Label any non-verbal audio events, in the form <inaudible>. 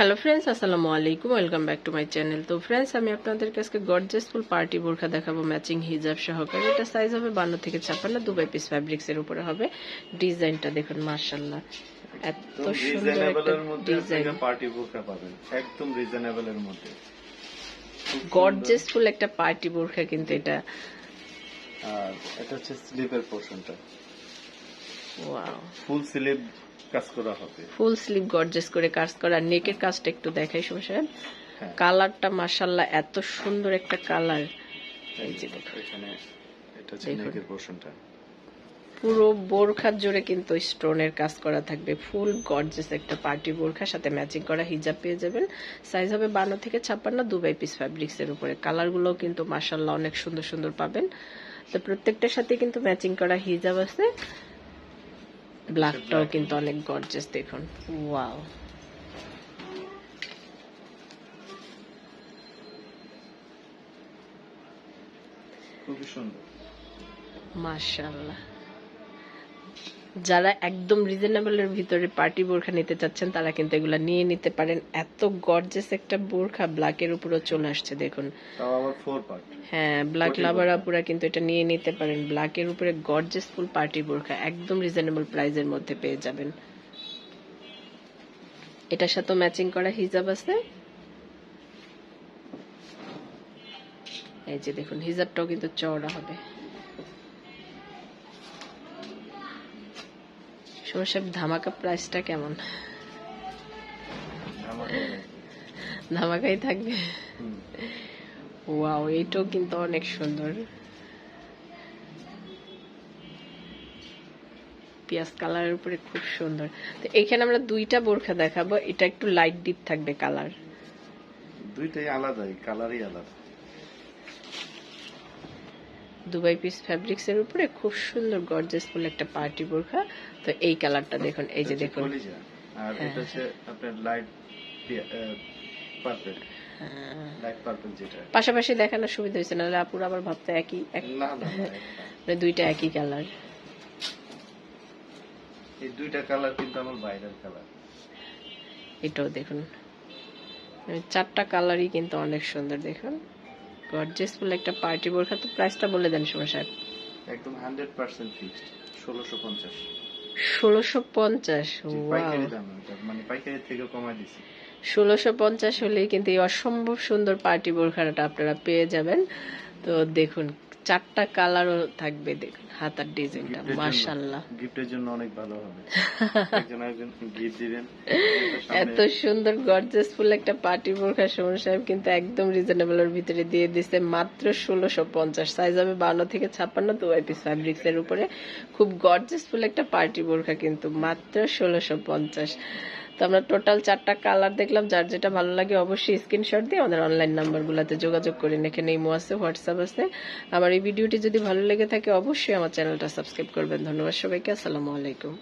Hello friends আসসালামু আলাইকুম welcome back to my channel তো ফ্রেন্ডস আমি আপনাদের কাছে গর্জেস ফুল পার্টি বোরখা দেখাবো ম্যাচিং হিজাব সহকারে। এটা সাইজ হবে বান্ন থেকে ছাপ্পান্ন দুবাই পিস ফ্যাব্রিক্স এর উপরে হবে। ডিজাইনটা দেখুন মার্শাল্লাহ এত সুন্দর একটা মধ্যে ডিজাইন পার্টি বোরখা পাবেন। একদম রিজনেবলের মধ্যে। গর্জেস ফুল একটা পার্টি বোরখা কিন্তু এটা। আর এটা হচ্ছে স্লিপের পোর্শনটা ওয়াও ফুল স্লিপ কাজ করা হবে। ফুল স্লিভ গর্জেস করে কাজ করা। নেকের কাজটা একটু দেখাই সময় সাহেব। হ্যাঁ। কালারটা মার্শাল্লাহ এত সুন্দর একটা কালার এই যে এখানে এটা হচ্ছে নেকের পোর্শনটা পুরো বোরখার জুড়ে কিন্তু স্টোনের কাজ করা থাকবে। ফুল গর্জেস একটা পার্টি বোরখার সাথে ম্যাচিং করা হিজাব পেয়ে যাবেন। সাইজ হবে বান্ন থেকে ছাপ্পান্ন দুবাই পিস ফ্যাব্রিক্স এর উপরে। কালারগুলো কিন্তু মাসাল্লাহ অনেক সুন্দর সুন্দর পাবেন। তো প্রত্যেকটার সাথে কিন্তু ম্যাচিং করা হিজাব আছে। ব্ল্যাকটাও কিন্তু অনেক গর্জেস দেখুন। ওয়াও খুবই সুন্দর। মাশাল্লাহ যারা একদম রিজনেবলের ভিতরে পার্টি বোরখা নিতে চাচ্ছেন তারা কিন্তু এগুলা নিয়ে নিতে পারেন। এত গর্জেস একটা বোরখা ব্ল্যাকের উপরও চলে আসছে দেখুন। হ্যাঁ ব্ল্যাক লাভার আপুরা কিন্তু এটা নিয়ে নিতে পারেন। ব্ল্যাকের উপরে গর্জেস ফুল পার্টি বোরখা একদম রিজনেবল প্রাইসের মধ্যে পেয়ে যাবেন। এটার সাথে ম্যাচিং করা হিজাব আছে। এই যে দেখুন হিজাবটাও কিন্তু চওড়া হবে। সমস্যা ধামাকা প্রাইসটা কেমন? ধামাকাই থাকবে? ওয়াও এইটাও কিন্তু অনেক সুন্দর। পিয়াজ কালারের উপরে খুব সুন্দর। তো এখানে আমরা দুইটা বোরখা দেখাবো এটা একটু লাইট ডিপ থাকবে কালার দুইটাই আলাদাই কালারই আলাদা। দুবাই পিস ফ্যাব্রিক্স এর উপরে খুব সুন্দর গর্জেস ফুল একটা পার্টি বোরখা তো এই কালারটা দেখুন এই যে দেখুন। আর হ্যাঁ, এটা হচ্ছে আপনার লাইট পার্পল হ্যাঁ। লাইট পার্পল যেটা। পাশাপাশি দেখানোর সুবিধা হয়েছে নাহলে আপুর আবার ভাবতে একই মানে দুইটা একই কালার এই দুইটা কালার কিন্তু আমার বাইরের কালার এটাও দেখুন। মানে চারটা কালারই কিন্তু অনেক সুন্দর দেখুন। গর্জেস ফুল একটা পার্টি বোরখা তো প্রাইসটা বলে দেন সময় সাহেব। একদম হান্ড্রেড পার্সেন্ট ফিক্সড ষোলোশো পঞ্চাশ। ষোলোশো পঞ্চাশ পাইকারি দাম মানে পাইকারি থেকে কমাই দিছি। ষোলোশো পঞ্চাশ হলেই কিন্তু এই অসম্ভব সুন্দর পার্টি বোরখাটা আপনারা পেয়ে যাবেন। তো দেখুন চারটা কালারও থাকবে দেখুন হাতার ডিজাইনটা মাশাল্লাহ গিফটের জন্য অনেক ভালো হবে। <laughs> একজন একজন গিফট দিবেন এত সুন্দর গর্জেস ফুল একটা পার্টি বোরখা সুমন সাহেব কিন্তু একদম রিজনেবল এর ভিতরে দিয়ে দিছে মাত্র ষোলোশো পঞ্চাশ। সাইজ হবে বান্ন থেকে ছাপ্পান্ন দু পিস ফ্যাব্রিক্স এর উপরে। খুব গর্জেস ফুল একটা পার্টি বোরখা কিন্তু মাত্র ষোলোশো পঞ্চাশ। তো আমরা টোটাল চারটা কালার দেখলাম, যার যেটা ভালো লাগে অবশ্যই স্ক্রিনশট দিয়ে আমাদের অনলাইন নাম্বারগুলোতে যোগাযোগ করে এখানে ইমো আছে হোয়াটসঅ্যাপ আছে। আমার এই ভিডিওটি যদি ভালো লেগে থাকে, অবশ্যই আমার চ্যানেলটা সাবস্ক্রাইব করবেন। ধন্যবাদ সবাইকে, আসসালামু আলাইকুম।